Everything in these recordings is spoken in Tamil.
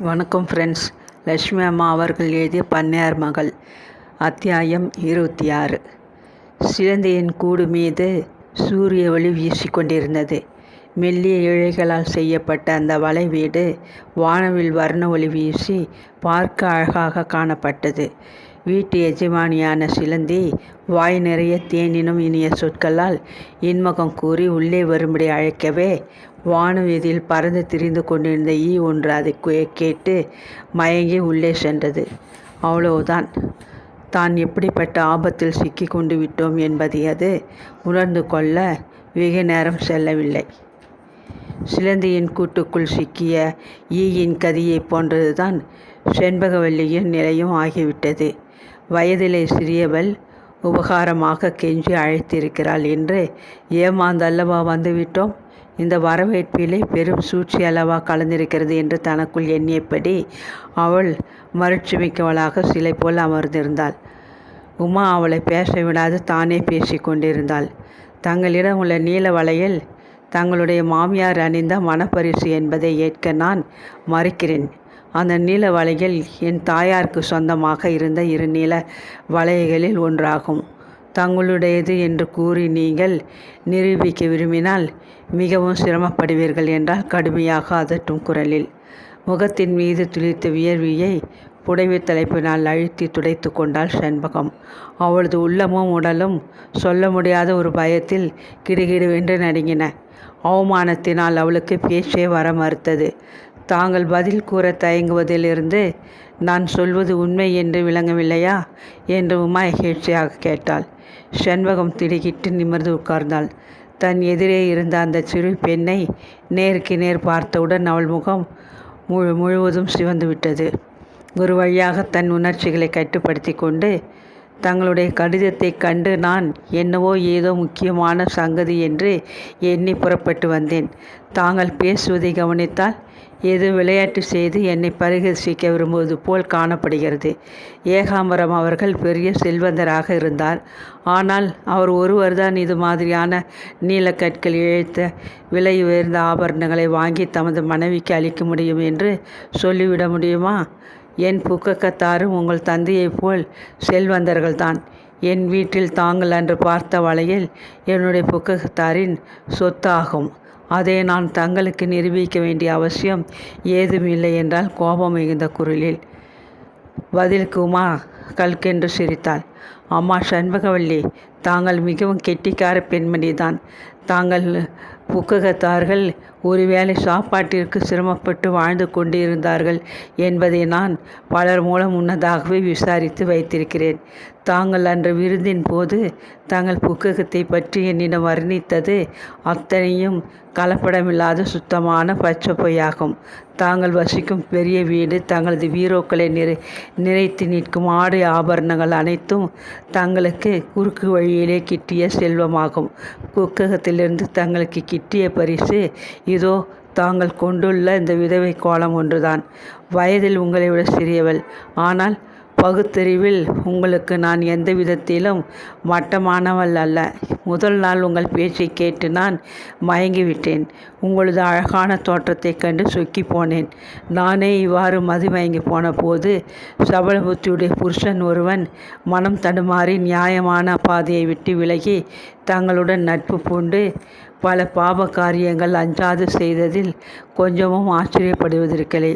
வணக்கம் ஃப்ரெண்ட்ஸ் லட்சுமி அம்மா அவர்கள் எழுதிய பன்னியார் மகள் அத்தியாயம் இருபத்தி ஆறு. சிலந்தியின் கூடு மீது சூரிய ஒளி வீசிக்கொண்டிருந்தது. மெல்லிய இழைகளால் செய்யப்பட்ட அந்த வலை வீடு வானவில் வர்ண ஒளி வீசி பார்க்க அழகாக காணப்பட்டது. வீட்டு எஜமானியான சிலந்தி வாய் நிறைய தேனினும் இனிய சொற்களால் இன்முகம் கூறி உள்ளே வரும்படி அழைக்கவே வானவீதியில் பறந்து திரிந்து கொண்டிருந்த ஈ ஒன்று அதை கே- கேட்டு மயங்கி உள்ளே சென்றது. அவ்வளவுதான். தான் எப்படிப்பட்ட ஆபத்தில் சிக்கி கொண்டு விட்டோம் என்பதை அது உணர்ந்து கொள்ள வெகு நேரம் செல்லவில்லை. சிலந்தியின் கூட்டுக்குள் சிக்கிய ஈயின் கதியைப் போன்றதுதான் செண்பகவல்லியின் நிலையும் ஆகிவிட்டது. வயதிலே சிறியவள் உபகாரமாக கெஞ்சி அழைத்திருக்கிறாள் என்று ஏமாந்தல்லவா வந்துவிட்டோம். இந்த வரவேற்பிலே பெரும் சூழ்ச்சி அல்லவா கலந்திருக்கிறது என்று தனக்குள் எண்ணியபடி அவள் மறுட்சிமிக்கவளாக சிலை போல் அமர்ந்திருந்தாள். உமா அவளை பேச விடாது தானே பேசி கொண்டிருந்தாள். தங்களிடம் உள்ள நீல வளையல் தங்களுடைய மாமியார் அணிந்த மனப்பரிசு என்பதை ஏற்க நான் மறுக்கிறேன். அந்த நீல வளையல் என் தாயாருக்கு சொந்தமாக இருந்த இரு நீல வளையல்களில் ஒன்றாகும். தங்களுடையது என்று கூறி நீங்கள் நிரூபிக்க விரும்பினால் மிகவும் சிரமப்படுவீர்கள் என்றால் கடுமையாக அதட்டும் குரலில். முகத்தின் மீது துளித்த வியர்வியை புடவை தலைப்பினால் அழுத்தி துடைத்து கொண்டாள் செண்பகம் அவளது உள்ளமும் உடலும் சொல்ல முடியாத ஒரு பயத்தில் கிடுகிடுவென்று நடுங்கின. அவமானத்தினால் அவளுக்கு பேச்சே வர மறுத்தது. தாங்கள் பதில் கூற தயங்குவதிலிருந்து நான் சொல்வது உண்மை என்று விளங்கவில்லையா? என்று உமா மகிழ்ச்சியாக கேட்டாள். செண்பகம் திடுக்கிட்டு நிமிர்ந்து உட்கார்ந்தாள். தன் எதிரே இருந்த அந்த சிறு பெண்ணை நேருக்கு நேர் பார்த்தவுடன் அவள் முகம் முழு முழுவதும் சிவந்து விட்டது. ஒரு வழியாக தன் உணர்ச்சிகளை கட்டுப்படுத்தி கொண்டு தங்களுடைய கடிதத்தை கண்டு நான் என்னவோ ஏதோ முக்கியமான சங்கதி என்று எண்ணி புறப்பட்டு வந்தேன். தாங்கள் பேசுவதை கவனித்தால் ஏதோ விளையாட்டு செய்து என்னை பரிகசிக்க விரும்புவது போல் காணப்படுகிறது. ஏகாம்பரம் அவர்கள் பெரிய செல்வந்தராக இருந்தார். ஆனால் அவர் ஒருவர்தான் இது மாதிரியான நீலக்கற்கள் இழைத்த விலை உயர்ந்த ஆபரணங்களை வாங்கி தமது மனைவிக்கு அளிக்க முடியும் என்று சொல்லிவிட முடியுமா? என் புக்கக்கத்தாரும் உங்கள் தந்தையைப் போல் செல்வந்தர்கள்தான். என் வீட்டில் தாங்கள் அன்று பார்த்த வலையில் என்னுடைய புக்ககத்தாரின் சொத்தாகும். அதை நான் தங்களுக்கு நிரூபிக்க வேண்டிய அவசியம் ஏதும் இல்லை என்றால் கோபம் மிகுந்த குரலில் பதிலுக்கு உமா கல்கென்று சிரித்தாள். அம்மா சண்பகவல்லி தாங்கள் மிகவும் கெட்டிக்கார பெண்மணிதான் தாங்கள் புக்ககத்தார்கள் ஒருவேளை சாப்பாட்டிற்கு சிரமப்பட்டு வாழ்ந்து கொண்டிருந்தார்கள் என்பதை நான் பலர் மூலம் முன்னதாகவே விசாரித்து வைத்திருக்கிறேன். தாங்கள் அன்று விருந்தின் போது தாங்கள் புக்ககத்தை பற்றி என்னிடம் வர்ணித்தது. அத்தனையும் கலப்படமில்லாத சுத்தமான பச்சை பொய்யாகும் தாங்கள் வசிக்கும் பெரிய வீடு தங்களது வீரோக்களை நிறை நிறைத்து நிற்கும் ஆடை ஆபரணங்கள் அனைத்தும் தங்களுக்கு குறுக்கு வழியிலே கிட்டிய செல்வமாகும். புக்ககத்திலிருந்து தங்களுக்கு கிட்டிய பரிசு இதோ தாங்கள் கொண்டுள்ள இந்த விதவை கோலம் ஒன்றுதான். வயதில் உங்களை விட சிறியவள். ஆனால் பகுத்தறிவில் உங்களுக்கு நான் எந்த விதத்திலும் மட்டமானவள் அல்ல. முதல் நாள் உங்கள் பேச்சை கேட்டு நான் மயங்கிவிட்டேன். உங்களது அழகான தோற்றத்தைக் கண்டு சொக்கி போனேன். நானே இவ்வாறு மதிமயங்கி போன போது சபலபுத்தியுடைய புருஷன் ஒருவன் மனம் தடுமாறி நியாயமான பாதையை விட்டு விலகி தங்களுடன் நட்பு பூண்டு பல பாப காரியங்கள் அஞ்சாது செய்ததில் கொஞ்சமும் ஆச்சரியப்படுவதற்கில்லை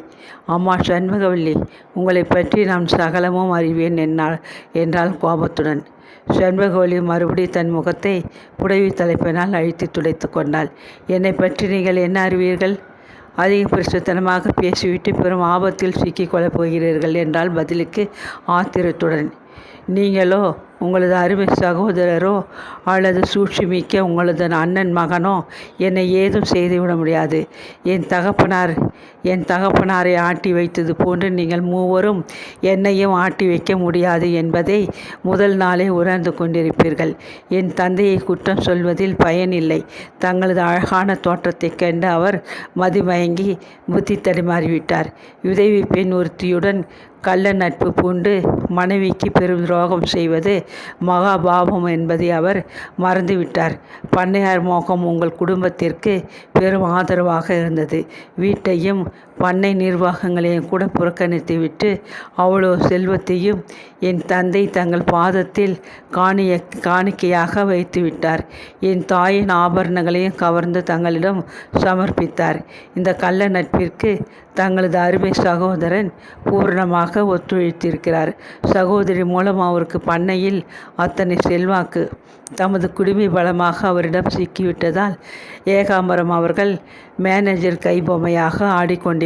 அம்மா சண்முகவல்லி உங்களை பற்றி நான் சகலமும் அறிவேன் என்னால் என்றால் கோபத்துடன். சண்முகவல்லி மறுபடி தன் முகத்தை புடவி தலைப்பினால் அழித்து துடைத்து கொண்டாள். என்னை பற்றி நீங்கள் என்ன அறிவீர்கள்? அதிக பிரசுத்தனமாக பேசிவிட்டு பெரும் ஆபத்தில் சிக்கிக் கொள்ளப் போகிறீர்கள் என்றால் பதிலுக்கு ஆத்திரத்துடன். நீங்களோ உங்களது அருமை சகோதரரோ அல்லது சூழ்ச்சிமிக்க உங்களது அண்ணன் மகனோ என்னை ஏதும் செய்துவிட முடியாது. என் தகப்பனார் என் தகப்பனாரை ஆட்டி வைத்தது போன்று நீங்கள் மூவரும் என்னையும் ஆட்டி வைக்க முடியாது என்பதை முதல் நாளே உணர்ந்து கொண்டிருப்பீர்கள். என் தந்தையை குற்றம் சொல்வதில் பயனில்லை தங்களது அழகான தோற்றத்தைக் கண்டு அவர் மதிமயங்கி புத்தி தடுமாறிவிட்டார். உதவி பெண் ஒருத்தியுடன் கள்ள நட்பு பூண்டு மனைவிக்கு பெரும் துரோகம் செய்வது மகாபாபம் என்பதை அவர் மறந்துவிட்டார். பண்ணையார் மோகம் உங்கள் குடும்பத்திற்கு பெரும் ஆதரவாக இருந்தது. வீட்டையும் பண்ணை நிர்வாகங்களையும் கூட புறக்கணித்துவிட்டு அவ்வளோ செல்வத்தையும் என் தந்தை தங்கள் பாதத்தில் காணிய காணிக்கையாக வைத்துவிட்டார். என் தாயின் ஆபரணங்களையும் கவர்ந்து தங்களிடம் சமர்ப்பித்தார். இந்த கள்ள நட்பிற்கு தங்களது அருமை சகோதரன் பூரணமாக ஒத்துழைத்திருக்கிறார். சகோதரி மூலம் அவருக்கு பண்ணையில் அத்தனை செல்வாக்கு தமது குடிமை பலமாக அவரிடம் சிக்கிவிட்டதால் ஏகாம்பரம் அவர்கள் மேனேஜர் கைபொம்மையாக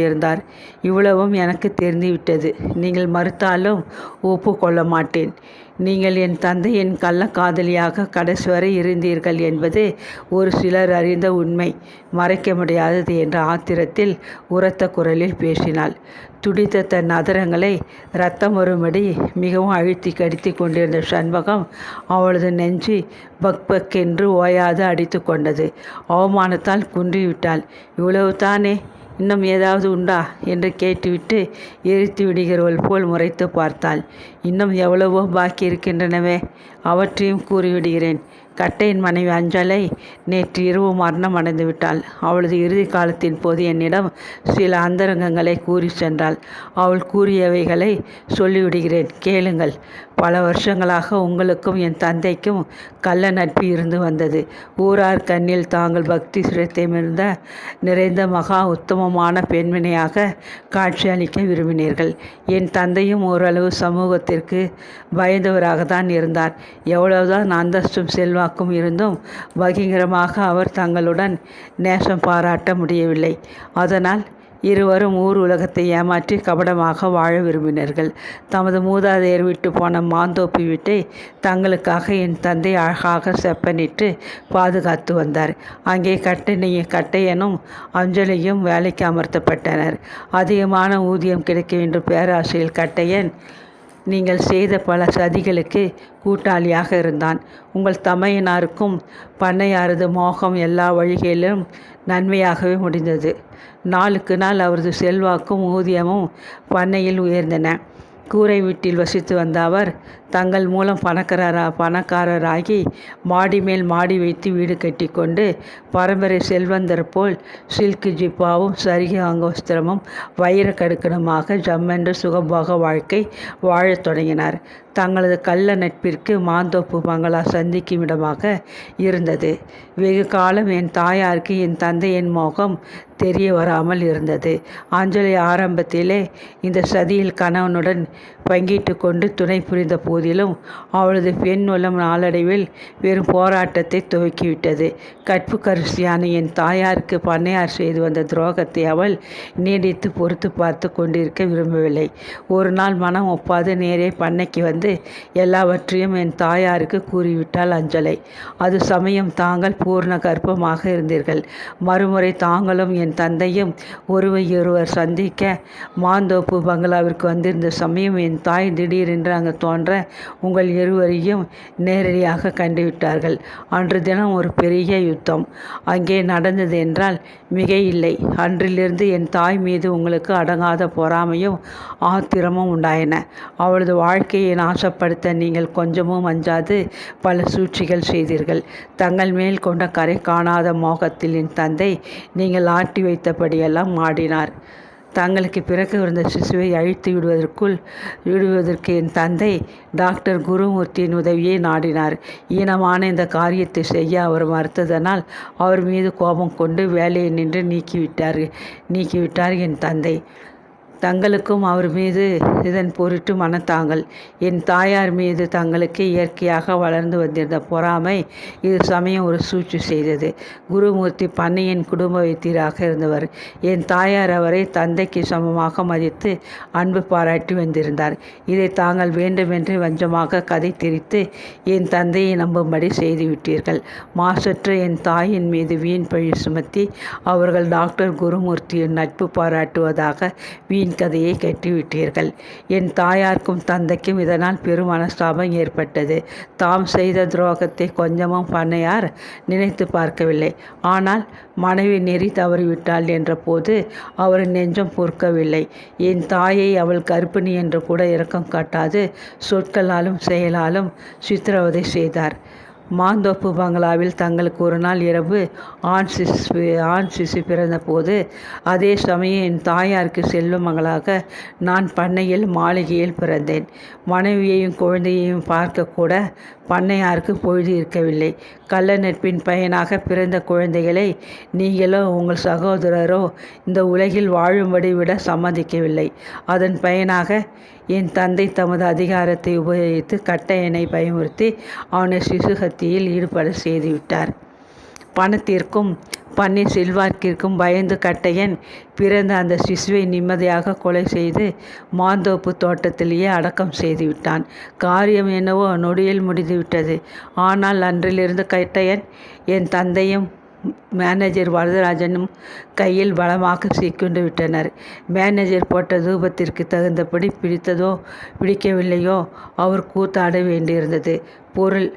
கொண்டிருந்தார். இவ்வளவும் எனக்கு தெரிந்துவிட்டது. நீங்கள் மறுத்தாலும் ஒப்புக்கொள்ள மாட்டேன் நீங்கள் என் தந்தையின் கள்ளக்காதலியாக கடைசி வரை இருந்தீர்கள் என்பது ஒரு சிலர் அறிந்த உண்மை. மறைக்க முடியாதது என்ற ஆத்திரத்தில் உரத்த குரலில் பேசினாள். துடித்த தன் அதரங்களை ரத்தம் வரும்படி மிகவும் அழுத்தி கடித்து கொண்டிருந்த சண்பகம் அவளது நெஞ்சு பக் பக் என்று ஓயாது அடித்து கொண்டது. அவமானத்தால் குன்றிவிட்டாள். இவ்வளவு தானே இன்னும் ஏதாவது உண்டா? என்று கேட்டுவிட்டு எரித்து விடுகிறவள் போல் முறைத்து பார்த்தாள். இன்னும் எவ்வளவோ பாக்கி இருக்கின்றனவே அவற்றையும் கூறிவிடுகிறேன். கட்டையின் மனைவி அஞ்சலை நேற்று இரவு மரணம் அடைந்து விட்டாள். அவளது இறுதி காலத்தின் போது என்னிடம் சில அந்தரங்கங்களை கூறி சென்றாள். அவள் கூறியவைகளை சொல்லிவிடுகிறேன். கேளுங்கள். பல வருஷங்களாக உங்களுக்கும் என் தந்தைக்கும் கள்ள நட்பு இருந்து வந்தது. ஊரார் கண்ணில் தாங்கள் பக்தி சிரத்தைமிருந்த நிறைந்த மகா உத்தமமான பெண்மணியாக காட்சியளிக்க விரும்பினீர்கள். என் தந்தையும் ஓரளவு சமூகத்திற்கு பயந்தவராக தான் இருந்தார். எவ்வளவுதான் அந்தஸ்தும் செல்வாக்கும் இருந்தும் பகிங்கரமாக அவர் தங்களுடன் நேசம் பாராட்ட முடியவில்லை. அதனால் இருவரும் ஊர் உலகத்தை ஏமாற்றி கபடமாக வாழ விரும்பினர்கள். தமது மூதாதையர் விட்டு போன மாந்தோப்பு வீட்டை தங்களுக்காக என் தந்தை அழகாக செப்பனிட்டு பாதுகாத்து வந்தார். அங்கே கட்டணைய கட்டையனும் அஞ்சலியும் வேலைக்கு அமர்த்தப்பட்டனர். அதிகமான ஊதியம் கிடைக்க வேண்டும் பேராசையில் கட்டையன் நீங்கள் செய்த பல சதிகளுக்கு கூட்டாளியாக இருந்தான். உங்கள் தமையனாருக்கும் பண்ணையாரது மோகம் எல்லா வழிகளிலும் நன்மையாகவே முடிந்தது. நாளுக்கு நாள் அவரது செல்வாக்கும் ஊதியமும் பண்ணையில் உயர்ந்தன. கூரை வீட்டில் வசித்து வந்த அவர் தங்கள் மூலம் பணக்காரரா பணக்காரராகி மாடி மேல் மாடி வைத்து வீடு கட்டி கொண்டு பரம்பரை செல்வந்தர் போல் சில்க் ஜிப்பாவும் சரிக அங்கோஸ்திரமும் வைர கடுக்கணுமாக ஜம்மென்று சுகபோக வாழ்க்கை வாழத் தொடங்கினார். தங்களது கள்ள நட்பிற்கு மாந்தோப்பு மங்களா சந்திக்கும் இடமாக இருந்தது. வெகு காலம் என் தாயாருக்கு என் தந்தையின் மோகம் தெரிய வராமல் இருந்தது. அஞ்சலி ஆரம்பத்திலே இந்த சதியில் கணவனுடன் பங்கிட்டு கொண்டு துணை புரிந்த போதிலும் அவளது பெண் உலம் நாளடைவில் வெறும் போராட்டத்தை துவக்கிவிட்டது. கற்பு கரிசியான என் தாயாருக்கு பண்ணையார் செய்து வந்த துரோகத்தை அவள் நீடித்து பொறுத்து பார்த்து கொண்டிருக்க விரும்பவில்லை. ஒரு நாள் மனம் ஒப்பாது நேரே பண்ணைக்கு வந்து எல்லாவற்றையும் என் தாயாருக்கு கூறிவிட்டாள் அஞ்சலை. அது சமயம் தாங்கள் பூர்ண கர்ப்பமாக இருந்தீர்கள். மறுமுறை தாங்களும் என் தந்தையும் ஒருவர் சந்திக்க மாந்தோப்பு பங்களாவிற்கு வந்திருந்த சமயம் என் தாய் திடீரென்று அங்கு தோன்ற உங்கள் இருவரையும் நேரடியாக கண்டுவிட்டார்கள். அன்று தினம் ஒரு பெரிய யுத்தம். அங்கே நடந்தது என்றால் மிக இல்லை அன்றிலிருந்து என் தாய் மீது உங்களுக்கு அடங்காத பொறாமையும் ஆத்திரமும் உண்டாயின. அவளது வாழ்க்கையை நாசப்படுத்த நீங்கள் கொஞ்சமும் அஞ்சாது. பல சூழ்ச்சிகள் செய்தீர்கள். தங்கள் மேல் கொண்ட கரை காணாத மோகத்தில் என் தந்தை நீங்கள் ஆட்டி வைத்தபடியெல்லாம் ஆடினார். தங்களுக்கு பிறகு இருந்த சிசுவை அழித்து விடுவதற்குள் விடுவதற்கு என் தந்தை டாக்டர் குருமூர்த்தியின் உதவியை நாடினார். ஈனமான இந்த காரியத்தை செய்ய அவர் மறுத்ததனால் அவர் மீது கோபம் கொண்டு வேலையை நின்று நீக்கிவிட்டார் நீக்கிவிட்டார் என் தந்தை. தங்களுக்கும் அவர் மீது இதன் பொருட்டு மனத்தாங்கள். என் தாயார் மீது தங்களுக்கு இயற்கையாக வளர்ந்து வந்திருந்த பொறாமை இது சமயம் ஒரு சூழ்ச்சி செய்தது. குருமூர்த்தி பண்ணையின் குடும்ப வைத்தியராக இருந்தவர். என் தாயார் அவரை தந்தைக்கு சமமாக மதித்து அன்பு பாராட்டி வந்திருந்தார். இதை தாங்கள் வேண்டுமென்று வஞ்சமாக கதை திரித்து என் தந்தையை நம்பும்படி செய்துவிட்டீர்கள். மாசற்ற என் தாயின் மீது வீண் பழி சுமத்தி அவர்கள் டாக்டர் குருமூர்த்தியின் நட்பு பாராட்டுவதாக வீண் கதையை கட்டிவிட்டீர்கள். என் தாயாருக்கும் தந்தைக்கும் இதனால் பெரும் மனஸ்தாபம் ஏற்பட்டது. தாம் செய்த துரோகத்தை கொஞ்சமும் பண்ணையார் நினைத்து பார்க்கவில்லை. ஆனால் மனைவி நெறி தவறிவிட்டாள் என்ற போது அவர் நெஞ்சம் பொறுக்கவில்லை. என் தாயை அவள் கர்ப்பிணி என்று கூட இரக்கம் காட்டாது சொற்களாலும் செயலாலும் சித்திரவதை செய்தார். மாந்தோப்பு பங்களாவில் தங்களுக்கு ஒரு நாள் இரவு ஆண் சிசு ஆண் சிசு பிறந்தபோது அதே சமயம் என் தாயாருக்கு செல்லும் மகளாக நான் பண்ணையில் மாளிகையில் பிறந்தேன். மனைவியையும் குழந்தையையும் பார்க்கக்கூட பண்ணையாருக்கு பொழுது இருக்கவில்லை. கள்ள நட்பின் பயனாக பிறந்த குழந்தைகளை நீங்களோ உங்கள் சகோதரரோ இந்த உலகில் வாழும்படி விட சம்மதிக்கவில்லை. அதன் பயனாக என் தந்தை தமது அதிகாரத்தை உபயோகித்து கட்டையனை பயமுறுத்தி அவனை சிசுகத்தியில் ஈடுபட செய்துவிட்டார். பணத்திற்கும் பன்னீர் செல்வாக்கிற்கும் பயந்து கட்டையன் பிறந்த அந்த சிசுவை நிம்மதியாக கொலை செய்து மாந்தோப்பு தோட்டத்திலேயே அடக்கம் செய்துவிட்டான். காரியம் என்னவோ நொடியில் முடிந்துவிட்டது. ஆனால் அன்றிலிருந்து கட்டையன் என் தந்தையும் மேனேஜர் வரதராஜனும் கையில் பலமாக சிக்கொண்டு விட்டனர். மேனேஜர் போட்ட தூபத்திற்கு தகுந்தபடி பிடித்ததோ பிடிக்கவில்லையோ அவர் கூத்தாட வேண்டியிருந்தது. பொருள்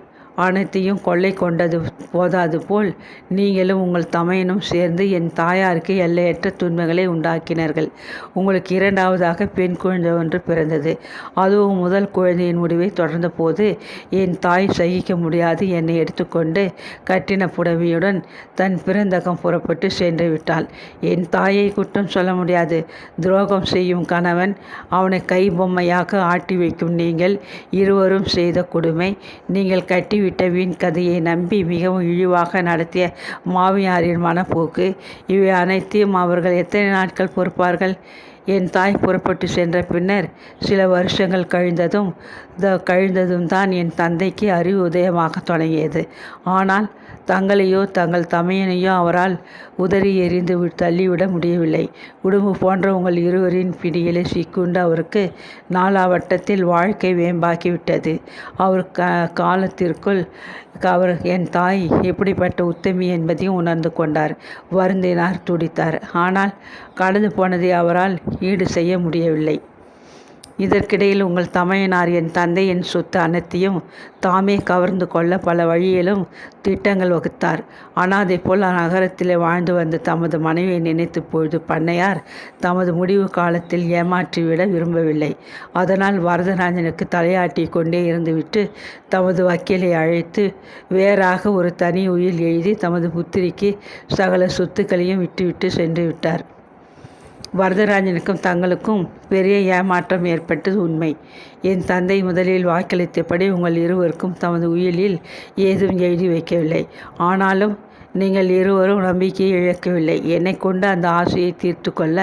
அனைத்தையும் கொள்ளை கொண்டது போதாது போல் நீங்களும் உங்கள் தமையனும் சேர்ந்து என் தாயாருக்கு எல்லையற்ற துன்பங்களை உண்டாக்கினார்கள். உங்களுக்கு இரண்டாவதாக பெண் குழந்தை ஒன்று பிறந்தது. அதுவும் முதல் குழந்தையின் முடிவை தொடர்ந்த போது என் தாய் சகிக்க முடியாது என்னை எடுத்துக்கொண்டு கட்டின புடவையுடன் தன் பிறந்தகம் புறப்பட்டு சென்று விட்டாள். என் தாயை குற்றம் சொல்ல முடியாது. துரோகம் செய்யும் கணவன் அவனை கை பொம்மையாக ஆட்டி வைக்கும் நீங்கள் இருவரும் செய்த கொடுமை. நீங்கள் கட்டி விட்ட வீண் கதையை நம்பி மிகவும் இழிவாக நடத்திய மாமியாரின் மனப்போக்கு. இவை அனைத்தையும் அவர்கள் எத்தனை நாட்கள் பொறுப்பார்கள்? என் தாய் புறப்பட்டு சென்ற பின்னர் சில வருஷங்கள் கழிந்ததும் த கழிந்ததும் தான் என் தந்தைக்கு அறிவு உதயமாக தொடங்கியது. ஆனால் தங்களையோ தங்கள் தமையனையோ அவரால் உதறி எறிந்து தள்ளிவிட முடியவில்லை. உடும்பு போன்ற உங்கள் இருவரின் பிடியிலே சிக்குண்டு அவருக்கு நாலாவட்டத்தில் வாழ்க்கை வேம்பாக்கிவிட்டது அவர் க காலத்திற்குள் அவர் என் தாய் எப்படிப்பட்ட உத்தமி என்பதையும் உணர்ந்து கொண்டார். வருந்தினார் துடித்தார். ஆனால் கடந்து போனதை அவரால் ஈடு செய்ய முடியவில்லை. இதற்கிடையில் உங்கள் தமையனார் என் தந்தையின் சொத்து அனைத்தையும் தாமே கவர்ந்து கொள்ள பல வழியிலும் திட்டங்கள் வகுத்தார். அனாதை போல் நகரத்திலே வாழ்ந்து வந்த தமது மனைவியை நினைத்து பொழுது பண்ணையார் தமது முடிவு காலத்தில் ஏமாற்றிவிட விரும்பவில்லை. அதனால் வரதராஜனுக்கு தலையாட்டி கொண்டே இருந்துவிட்டு தமது வக்கீலை அழைத்து வேறாக ஒரு தனி உயில் எழுதி தமது புத்திரிக்கு சகல சொத்துக்களையும் விட்டுவிட்டு சென்று விட்டார் வரதராஜனுக்கும் தங்களுக்கும் பெரிய ஏமாற்றம் ஏற்பட்டது உண்மை. என் தந்தை முதலில் வாக்களித்தபடி உங்கள் இருவருக்கும் தமது உயிலில் ஏதும் எழுதி வைக்கவில்லை. ஆனாலும் நீங்கள் இருவரும் நம்பிக்கையை இழக்கவில்லை. என்னை கொண்டு அந்த ஆசையை தீர்த்து கொள்ள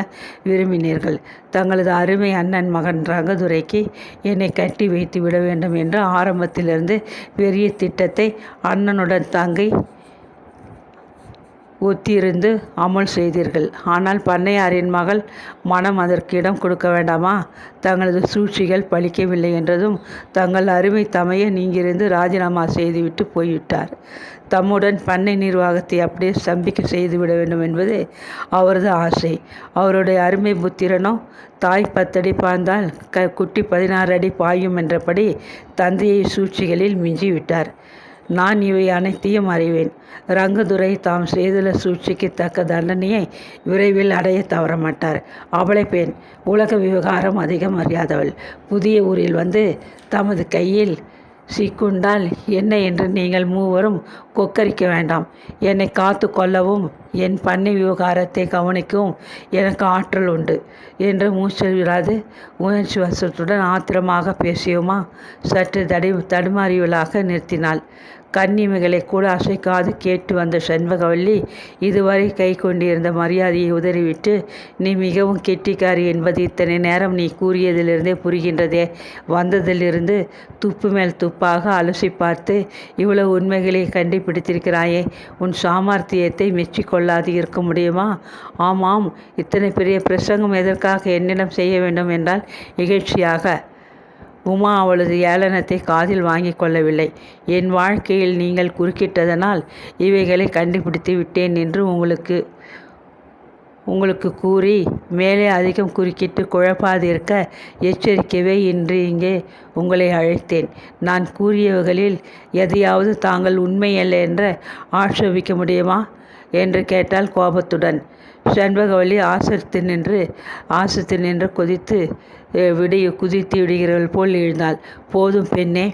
விரும்பினீர்கள். தங்களது அருமை அண்ணன் மகன் ரங்கதுரைக்கு என்னை கட்டி வைத்து விட வேண்டும் என்று ஆரம்பத்திலிருந்து பெரிய திட்டத்தை அண்ணனுடன் தங்கை ஒத்திருந்து அமல் செய்தீர்கள். ஆனால் பண்ணையாரின் மகள் மனம் அதற்கு இடம் கொடுக்க வேண்டாமா? தங்களது சூழ்ச்சிகள் பலிக்கவில்லை என்றதும் தங்கள் அருமை தமைய நீங்கிருந்து ராஜினாமா செய்துவிட்டு போய்விட்டார். தம்முடன் பண்ணை நிர்வாகத்தை அப்படியே ஸ்தம்பிக்க செய்துவிட வேண்டும் என்பது அவரது ஆசை. அவருடைய அருமை புத்திரனோ தாய் பத்தடி பாய்ந்தால் க குட்டி பதினாறு அடி பாயும் என்றபடி தந்தையை சூழ்ச்சிகளில் மிஞ்சிவிட்டார். நான் இவை அனைத்தையும் அறிவேன். ரங்கதுரை தாம் செய்துள்ள சூழ்ச்சிக்கு தக்க தண்டனையை விரைவில் அடைய தவறமாட்டார். அவளை பெண் உலக விவகாரம் அதிகம் அறியாதவள். புதிய ஊரில் வந்து தமது கையில் சிக்குண்டால் என்ன என்று நீங்கள் மூவரும் கொக்கரிக்க வேண்டாம். என்னை காத்து கொள்ளவும் என் பண்ணை விவகாரத்தை கவனிக்கவும் எனக்கு ஆற்றல் உண்டு. என்று மூச்சல் விடாது உணர்ச்சி வசத்துடன் ஆத்திரமாக பேசியோமா சற்று தடி தடுமாறியவளாக நிறுத்தினாள். கன்னிமைகளை கூட அசைக்காது கேட்டு வந்த செண்பகவல்லி இதுவரை கை கொண்டிருந்த மரியாதையை உதறிவிட்டு நீ மிகவும் கெட்டிக்காரி என்பது இத்தனை நேரம் நீ கூறியதிலிருந்தே புரிகின்றதே வந்ததிலிருந்து துப்பு மேல் துப்பாக அலசி பார்த்து இவ்வளவு உண்மைகளை கண்டுபிடித்திருக்கிறாயே உன் சாமர்த்தியத்தை மெச்சிக்கொள்ளாது இருக்க முடியுமா? ஆமாம் இத்தனை பெரிய பிரசங்கம் எதற்காக என்னிடம் செய்ய வேண்டும்? என்றால் நிகழ்ச்சியாக உமா அவளது ஏளனத்தை காதில் வாங்கிக் கொள்ளவில்லை. என் வாழ்க்கையில் நீங்கள் குறுக்கிட்டதனால் இவைகளை கண்டுபிடித்து விட்டேன் என்று உங்களுக்கு உங்களுக்கு கூறி மேலே அதிகம் குறுக்கிட்டு குழப்பாதிருக்க எச்சரிக்கவே இன்று இங்கே உங்களை அழைத்தேன். நான் கூறியவர்களில் எதையாவது தாங்கள் உண்மையல்ல என்று ஆட்சேபிக்க முடியுமா? என்று கேட்டால் கோபத்துடன். செண்பகவல்லி ஆசரித்து நின்று ஆசத்து நின்று கொதித்து விடிய குதித்து விடுகிறவள் போல் எழுந்தாள். போதும் பெண்ணே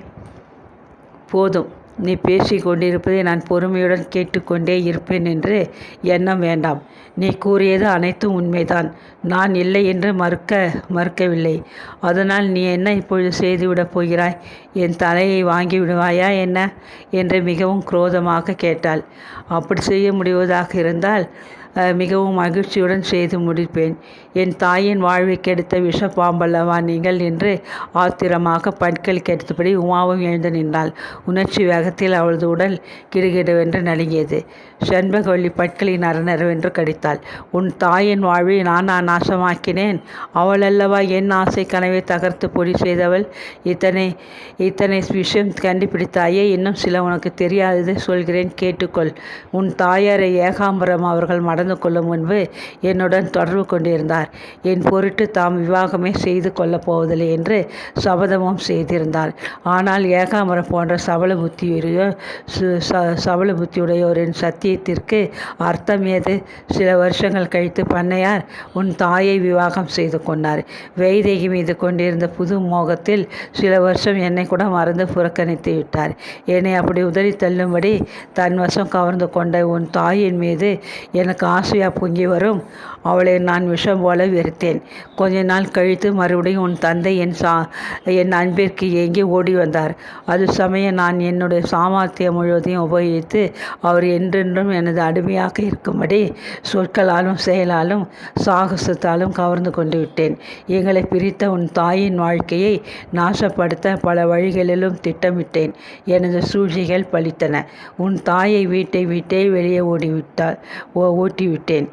போதும். நீ பேசி கொண்டிருப்பதை நான் பொறுமையுடன் கேட்டுக்கொண்டே இருப்பேன் என்று எண்ணம் வேண்டாம். நீ கூறியது அனைத்தும் உண்மைதான். நான் இல்லை என்று மறுக்க மறுக்கவில்லை. அதனால் நீ என்ன இப்பொழுது செய்துவிடப் போகிறாய்? என் தலையை வாங்கி விடுவாயா என்ன? என்று மிகவும் குரோதமாக கேட்டாள். அப்படி செய்ய முடிவதாக இருந்தால் மிகவும் மகிழ்ச்சியுடன் செய்து முடிப்பேன். என் தாயின் வாழ்வை கெடுத்த விஷ பாம்பல்லவா நீங்கள் என்று ஆத்திரமாக பற்கள் கெடுத்தபடி உமாவும் எழுந்து நின்றாள். உணர்ச்சி வேகத்தில் அவளது உடல் கிடுகிடுவென்று நடுங்கியது. செண்பகவல்லி பற்களின் அறநரவென்று கடித்தாள். உன் தாயின் வாழ்வை நான் நான் நாசமாக்கினேன்? அவளல்லவா என் ஆசை கனவை தகர்த்து பொடி செய்தவள் இத்தனை இத்தனை விஷயம் கண்டுபிடித்தாயே இன்னும் சில உனக்கு தெரியாததை சொல்கிறேன் கேட்டுக்கொள். உன் தாயாரை ஏகாம்பரம் அவர்கள் நடந்து கொள்ளும் முன்பு என்னுடன் தொடர்பு கொண்டிருந்தார். என் பொருட்டு தாம் விவாகமே செய்து கொள்ளப் போவதில்லை என்று சபதமும் செய்திருந்தார். ஆனால் ஏகாம்பரம் போன்ற சபல புத்தியுடைய சு- ச- சபல புத்தியுடையோரின் சத்தியத்திற்கு அர்த்தம் ஏது? சில வருஷங்கள் கழித்து பண்ணையார் உன் தாயை விவாகம் செய்து கொண்டார். வைதேகி மீது கொண்டிருந்த புது மோகத்தில் சில வருஷம் என்னை கூட மறந்து புறக்கணித்து விட்டார். என்னை அப்படி உதறி தள்ளும்படி தன் வசம் கவர்ந்து கொண்ட உன் தாயின் மீது எனக்கு ஆசையாக பொங்கி வரும். அவளை நான் விஷம் போல வெறுத்தேன். கொஞ்ச நாள் கழித்து மறுபடியும் உன் தந்தை என் சா என் அன்பிற்கு ஏங்கி ஓடி வந்தார். அது சமயம் நான் என்னுடைய சாமர்த்தியம் முழுவதையும் உபயோகித்து அவர் என்றென்றும் எனது அடிமையாக இருக்கும்படி சொற்களாலும் செயலாலும் சாகசத்தாலும் கவர்ந்து கொண்டு விட்டேன். எங்களை பிரித்த உன் தாயின் வாழ்க்கையை நாசப்படுத்த பல வழிகளிலும் திட்டமிட்டேன். எனது சூழ்ச்சிகள் பலித்தன. உன் தாயை வீட்டை விட்டே வெளியே ஓடிவிட்டாள் ஓ ஓட்டிவிட்டேன்.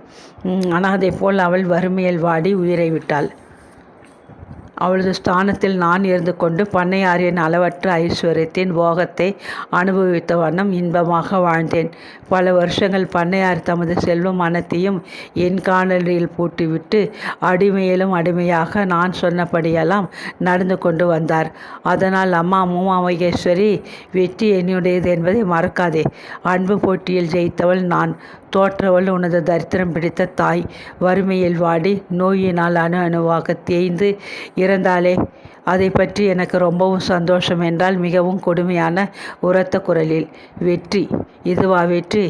அனாதை போல் அவள் வறுமையில் வாடி உயிரை விட்டாள். அவளது ஸ்தானத்தில் நான் இருந்து கொண்டு பண்ணையாரின் அளவற்ற ஐஸ்வர்யத்தின் போகத்தை அனுபவித்த வண்ணம் இன்பமாக வாழ்ந்தேன். பல வருஷங்கள் பண்ணையார் தமது செல்வம் அனைத்தையும் என் காணலியில் பூட்டிவிட்டு அடிமையிலும் அடிமையாக நான் சொன்னபடியெல்லாம் நடந்து கொண்டு வந்தார். அதனால் அம்மா மூமாமகேஸ்வரி வெற்றி என்னுடையது என்பதை மறக்காதே. அன்பு போட்டியில் ஜெயித்தவள் நான். தோற்றவள் உனது தரித்திரம் பிடித்த தாய். வறுமையில் வாடி நோயினால் அணு அணுவாக தேய்ந்து இறந்தாலே அதை பற்றி எனக்கு ரொம்பவும் சந்தோஷம் என்றால் மிகவும் கொடுமையான உரத்த குரலில் வெற்றி. இதுவா வெற்றி?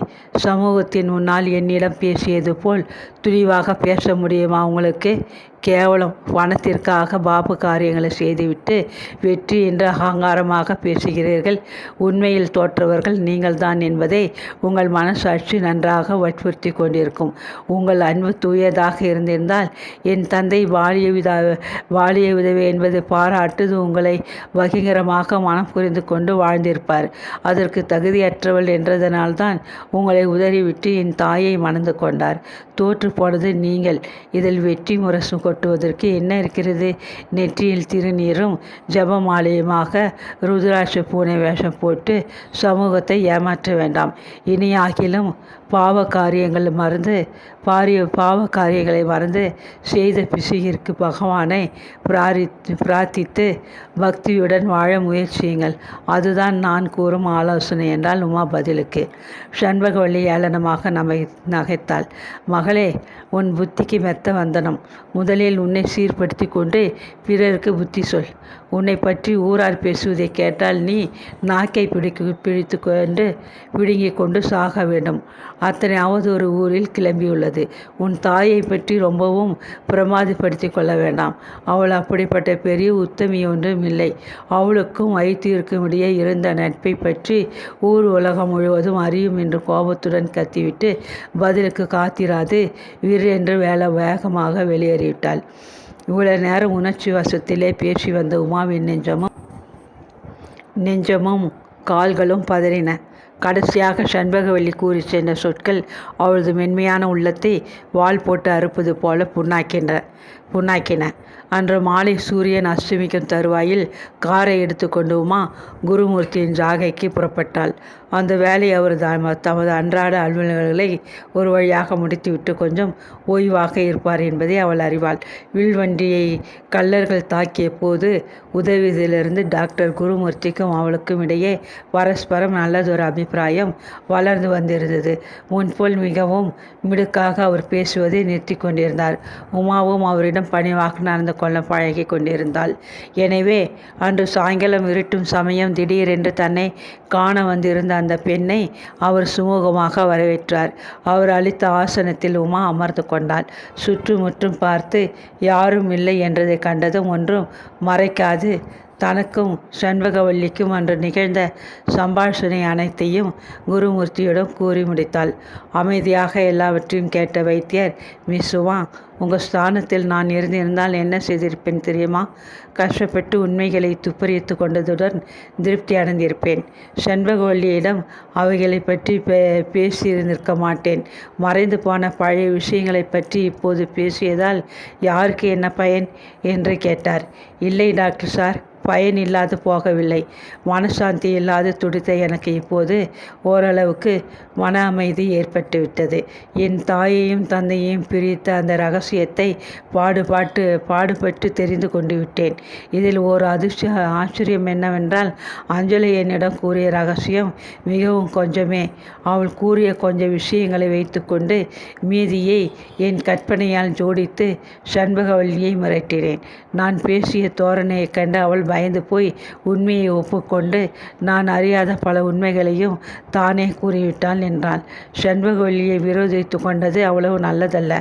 சமூகத்தின் முன்னால் என்னிடம் பேசியது போல் துணிவாக பேச முடியுமா உங்களுக்கு? கேவலம் பணத்திற்காக பாபு காரியங்களை செய்துவிட்டு வெற்றி என்று அகங்காரமாக பேசுகிறீர்கள். உண்மையில் தோற்றவர்கள் நீங்கள்தான் என்பதை உங்கள் மனசாட்சி நன்றாக வற்புறுத்தி கொண்டிருக்கும். உங்கள் அன்பு தூயதாக இருந்திருந்தால் என் தந்தை வாலிய விதா வாலிய உதவி என்பது பாராட்டுது. உங்களை வகிகரமாக மனம் புரிந்து கொண்டு வாழ்ந்திருப்பார். அதற்கு தகுதியற்றவள் என்றதனால்தான் உங்களை உதறிவிட்டு என் தாயை மணந்து கொண்டார். தோற்று போனது நீங்கள். இதில் வெற்றி முரசு கொட்டுவதற்கு என்ன இருக்கிறது? நெற்றியில் திருநீரும் ஜபமாலையுமாக ருத்ராட்ச பூனை வேஷம் போட்டு சமூகத்தை ஏமாற்ற வேண்டாம். இனியாகிலும் பாவ காரியங்களை மறந்து பாரிய பாவ காரியங்களை மறந்து செய்த பிசுகிற்கு பகவானை பிராரித்து பிரார்த்தித்து பக்தியுடன் வாழ முயற்சியுங்கள். அதுதான் நான் கூறும் ஆலோசனை என்றால் உமா பதிலுக்கு. சண்பகவல்லி ஏளனமாக நமை நகைத்தாள். மகளே உன் புத்திக்கு மெத்த வந்தனம். முதலில் உன்னை சீர்படுத்தி கொண்டு பிறருக்கு புத்தி சொல். உன்னை பற்றி ஊரார் பேசுவதை கேட்டால் நீ நாக்கை பிடிக்கு பிடித்து கொண்டு பிடுங்கிக் கொண்டு சாக வேண்டும். அத்தனை ஒரு ஊரில் கிளம்பியுள்ளது. உன் தாயை பற்றி ரொம்பவும் பிரமாதப்படுத்தி கொள்ள வேண்டாம். அவள் அப்படிப்பட்ட பெரிய உத்தமி ஒன்றும் இல்லை. அவளுக்கும் வைத்தியிருக்கும் இடையே இருந்த நட்பை பற்றி ஊர் உலகம் முழுவதும் அறியும் என்று கோபத்துடன் கத்திவிட்டு பதிலுக்கு காத்திராது. வீரென்று வேலை வேகமாக வெளியேறிவிட்டாள். இவ்வளவு நேரம் உணர்ச்சி வசத்திலே பேசி வந்த உமாவின் நெஞ்சமும் நெஞ்சமும் கால்களும் பதறின. கடைசியாக சண்பகவல்லி கூறி சென்ற சொற்கள் அவளது மென்மையான உள்ளத்தை வாள் போட்டு அறுப்பது போல புண்ணாக்கின்ற புண்ணாக்கின. அன்று மாலை சூரியன் அஸ்தமிக்கும் தருவாயில் காரை எடுத்துக்கொண்டு உமா குருமூர்த்தியின் ஜாகைக்கு புறப்பட்டாள். அந்த வேலை அவர் தமது அன்றாட அலுவலர்களை ஒரு வழியாக முடித்துவிட்டு கொஞ்சம் ஓய்வாக இருப்பார் என்பதை அவள் அறிவாள். வில்வண்டியை கல்லர்கள் தாக்கிய போது உதவியதிலிருந்து டாக்டர் குருமூர்த்திக்கும் அவளுக்கும் இடையே பரஸ்பரம் நல்லதொரு அபிப்பிராயம் வளர்ந்து வந்திருந்தது. முன்போல் மிகவும் மிடுக்காக அவர் பேசுவதை நிறுத்தி கொண்டிருந்தார். உமாவும் அவரிடம் பணிவாக நடந்து கொள்ள பழகி கொண்டிருந்தாள். எனவே அன்று சாயங்காலம் இருட்டும் சமயம் திடீரென்று தன்னை காண வந்திருந்த அந்த பெண்ணை அவர் சுமூகமாக வரவேற்றார். அவர் அளித்த ஆசனத்தில் உமா அமர்ந்து கொண்டாள். சுற்றுமுற்றும் பார்த்து யாரும் இல்லை என்றதை கண்டதும் ஒன்றும் மறைக்காது. தனக்கும் சண்பகவல்லிக்கும் அன்று நிகழ்ந்த சம்பாஷணை அனைத்தையும் குருமூர்த்தியிடம் கூறி முடித்தாள். அமைதியாக எல்லாவற்றையும் கேட்ட வைத்தியர் மிஸ் உங்கள் ஸ்தானத்தில் நான் இருந்திருந்தால் என்ன செய்திருப்பேன் தெரியுமா? கஷ்டப்பட்டு உண்மைகளை துப்பறித்து கொண்டதுடன் திருப்தி அடைந்திருப்பேன். செண்பகவல்லியிடம் அவைகளை பற்றி பே பேசியிருந்திருக்க மாட்டேன். மறைந்து போன பழைய விஷயங்களை பற்றி இப்போது பேசியதால் யாருக்கு என்ன பயன்? என்று கேட்டார். இல்லை டாக்டர் சார் பயன் இல்லாது போகவில்லை. மனசாந்தி இல்லாது துடித்த எனக்கு இப்போது ஓரளவுக்கு மன அமைதி ஏற்பட்டுவிட்டது. என் தாயையும் தந்தையையும் பிரித்த அந்த ரகசியத்தை பாடுபாட்டு பாடுபட்டு தெரிந்து கொண்டு விட்டேன். இதில் ஒரு அதிர்ஷ்ட ஆச்சரியம் என்னவென்றால் அஞ்சலி என்னிடம் கூறிய ரகசியம் மிகவும் கொஞ்சமே. அவள் கூறிய கொஞ்சம் விஷயங்களை வைத்துக்கொண்டு மீதியை என் கற்பனையால் ஜோடித்து சண்பகவல்லியை மிரட்டினேன். நான் பேசிய தோரணையைக் கண்டு அவள் பயந்து போய் உண்மையை ஒப்புக்கொண்டு நான் அறியாத பல உண்மைகளையும் தானே கூறிவிட்டாள் என்றாள் செண்பகவல்லியை விரோதித்து கொண்டது அவ்வளவு நல்லதல்ல.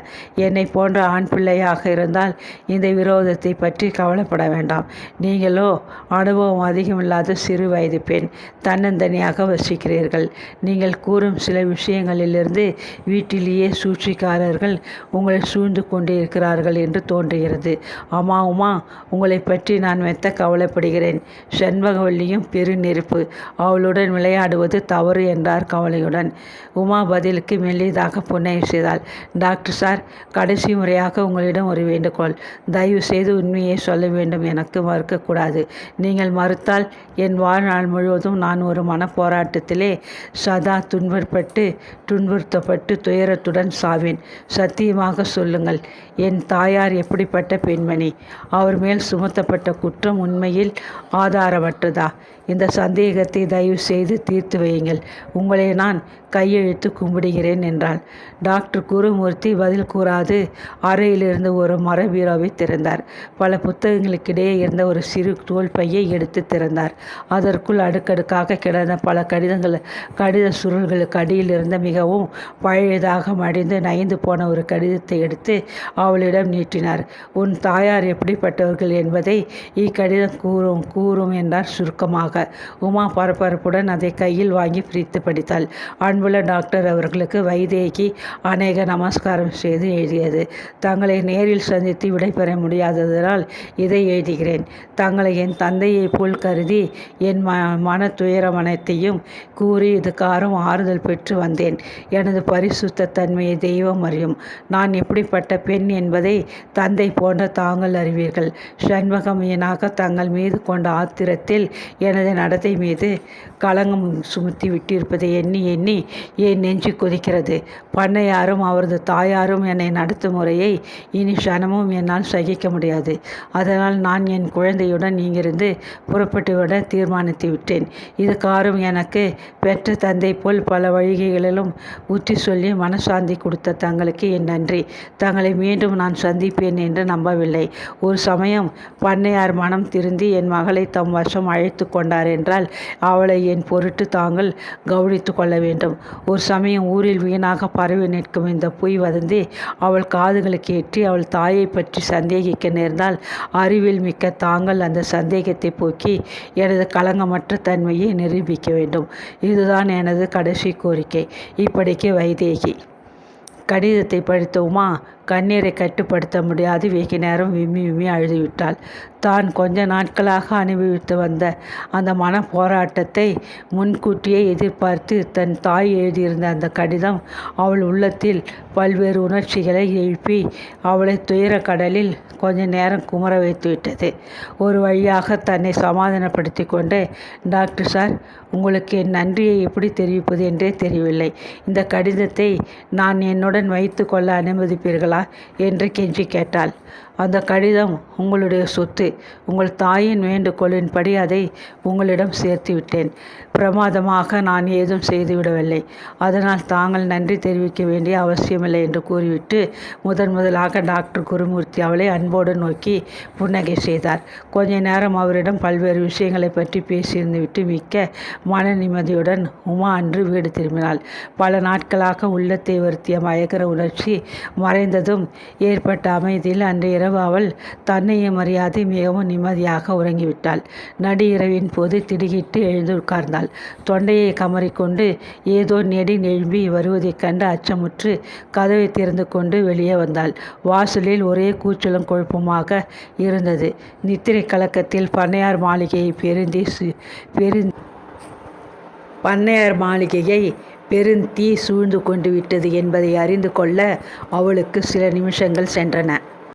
என்னை போன்ற ஆண் பிள்ளையாக இருந்தால் இந்த விரோதத்தை பற்றி கவலைப்பட வேண்டாம். நீங்களோ அனுபவம் அதிகமில்லாத சிறு வயது பெண் தன்னந்தனியாக வசிக்கிறீர்கள். நீங்கள் கூறும் சில விஷயங்களிலிருந்து வீட்டிலேயே சூழ்ச்சிக்காரர்கள் உங்களை சூழ்ந்து கொண்டிருக்கிறார்கள் என்று தோன்றுகிறது. அம்மா உமா உங்களை பற்றி நான் மெத்த கவலைப்படுகிறேன். செண்பகவல்லியும் பெருநெருப்பு. அவளுடன் விளையாடுவது தவறு என்றார் கவலையுடன். உமா பதிலுக்கு மெல்லியதாக புன்னகை செய்தாள். டாக்டர் சார் கடைசி முறையாக உங்களிடம் ஒரு வேண்டுகோள். தயவு செய்து உண்மையை சொல்ல வேண்டும். எனக்கு மறுக்கக்கூடாது. நீங்கள் மறுத்தால் என் வாழ்நாள் முழுவதும் நான் ஒரு மன போராட்டத்திலே சதா துன்பப்பட்டு துன்புறுத்தப்பட்டு துயரத்துடன் சாவேன். சத்தியமாக சொல்லுங்கள். என் தாயார் எப்படிப்பட்ட பெண்மணி? அவர் மேல் சுமத்தப்பட்ட குற்றம் உண்மையில் ஆதாரமற்றதா? இந்த சந்தேகத்தை தயவு செய்து தீர்த்து வையுங்கள். உங்களை நான் கையெழுத்து கும்பிடுகிறேன் என்றாள். டாக்டர் குருமூர்த்தி பதில் கூறாது. அறையிலிருந்து ஒரு மர பீரோவை திறந்தார். பல புத்தகங்களுக்கிடையே இருந்த ஒரு சிறு தோல் பையை எடுத்து திறந்தார். அதற்குள் அடுக்கடுக்காக கிடந்த பல கடிதங்கள் கடித சுருள்களுக்கு அடியில் இருந்த மிகவும் பழையதாக மடிந்து நைந்து போன ஒரு கடிதத்தை எடுத்து அவளிடம் நீட்டினார். உன் தாயார் எப்படிப்பட்டவர்கள் என்பதை இக்கடிதம் கூறும் கூறும் என்றார் சுருக்கமாக. உமா பரபரப்புடன் அதை கையில் வாங்கி பிரித்து படித்தாள். அன்புள்ள டாக்டர் அவர்களுக்கு வைதேகி அநேக நமஸ்காரம் செய்து எழுதியது. தங்களை நேரில் சந்தித்து விடைபெற முடியாததனால் இதை எழுதுகிறேன். தங்களை என் தந்தையைப் போல் கருதி என் ம மன துயரம் அனைத்தையும் கூறி இதுக்காரும் ஆறுதல் பெற்று வந்தேன். எனது பரிசுத்த தன்மையை தெய்வம் அறியும். நான் எப்படிப்பட்ட பெண் என்பதை தந்தை போன்ற தாங்கள் அறிவீர்கள். சண்முகமையனாக தங்கள் மீது கொண்ட ஆத்திரத்தில் எனது நடத்தை மீது களங்கம் சுமத்தி விட்டிருப்பதை எண்ணி எண்ணி என் நெஞ்சு கொதிக்கிறது? பண்ணையாரும் அவரது தாயாரும் என்னை நடத்தும் முறையை இனி கணமும் என்னால் சகிக்க முடியாது. அதனால் நான் என் குழந்தையுடன் இங்கிருந்து புறப்பட்டுவிட தீர்மானித்து விட்டேன். இதுக்காரும் எனக்கு பெற்ற தந்தை போல் பல வழிகைகளிலும் புத்தி சொல்லி மனசாந்தி கொடுத்த தங்களுக்கு என் நன்றி. தங்களை மீண்டும் நான் சந்திப்பேன் என்று நம்பவில்லை. ஒரு சமயம் பண்ணையார் மனம் திருந்தி என் மகளை தம் வசம் அழைத்து கொண்டார் என்றால் அவளை என் பொருட்டு தாங்கள் கவனித்து கொள்ள வேண்டும். ஒரு சமயம் ஊரில் வீணாக பரவி நிற்கும் இந்த பொய் வதந்தி அவள் காதுகளுக்கு கேட்டு அவள் தாயை பற்றி சந்தேகிக்க நேர்ந்தால் அறிவில் மிக்க தாங்கள் அந்த சந்தேகத்தை போக்கி எனது களங்கமற்ற தன்மையை நிரூபிக்க வேண்டும். இதுதான் எனது கடைசி கோரிக்கை. இப்படிக்கு வைதேகி. கடிதத்தை படித்தோமா? கண்ணீரை கட்டுப்படுத்த முடியாது. வெகு நேரம் விம்மி விம்மி அழுதுவிட்டாள். தான் கொஞ்ச நாட்களாக அனுபவித்து வந்த அந்த மன போராட்டத்தை முன்கூட்டியே எதிர்பார்த்து தன் தாய் எழுதியிருந்த அந்த கடிதம் அவள் உள்ளத்தில் பல்வேறு உணர்ச்சிகளை எழுப்பி அவளை துயர கடலில் கொஞ்ச நேரம் குமர வைத்து விட்டது. ஒரு வழியாக தன்னை சமாதானப்படுத்தி கொண்டு டாக்டர் சார் உங்களுக்கு என் நன்றியை எப்படி தெரிவிப்பது என்றே தெரியவில்லை. இந்த கடிதத்தை நான் என்னுடன் வைத்து கொள்ள அனுமதிப்பீர்களா? என்று கெஞ்சி கேட்டாள். அந்த கடிதம் உங்களுடைய சொத்து உங்கள் தாயின் வேண்டுகோளின்படி அதை உங்களிடம் சேர்த்து விட்டேன் பிரமாதமாக நான் ஏதும் செய்துவிடவில்லை. அதனால் தாங்கள் நன்றி தெரிவிக்க வேண்டிய அவசியமில்லை என்று கூறிவிட்டு முதன் முதலாக டாக்டர் குருமூர்த்தி அவளை அன்போடு நோக்கி புன்னகை செய்தார். கொஞ்ச நேரம் அவரிடம் பல்வேறு விஷயங்களை பற்றி பேசியிருந்து விட்டு மிக்க மன நிம்மதியுடன் உமா அன்று வீடு திரும்பினாள். பல நாட்களாக உள்ளத்தை வருத்திய மயக்கர உணர்ச்சி மறைந்ததும் ஏற்பட்ட அமைதியில் அன்று இரவு அவள் தன்னையும் அறியாது மிகவும் நிம்மதியாக உறங்கிவிட்டாள். நடு இரவின் போது திடுகிட்டு எழுந்து உட்கார்ந்தாள். தொண்டையை கமறிக்கொண்டு ஏதோ நெடி நெழும்பி வருவதைக் கண்டு அச்சமுற்று கதவை திறந்து கொண்டு வெளியே வந்தாள். வாசலில் ஒரே கூச்சலும் குழப்பமாக இருந்தது. நித்திரை கலக்கத்தில் பண்ணையார் மாளிகையை பெருந்தி பெரு பண்ணையார் மாளிகையை பெருந்தீ சூழ்ந்து கொண்டு விட்டது என்பதை அறிந்து கொள்ள அவளுக்கு சில நிமிஷங்கள் சென்றன.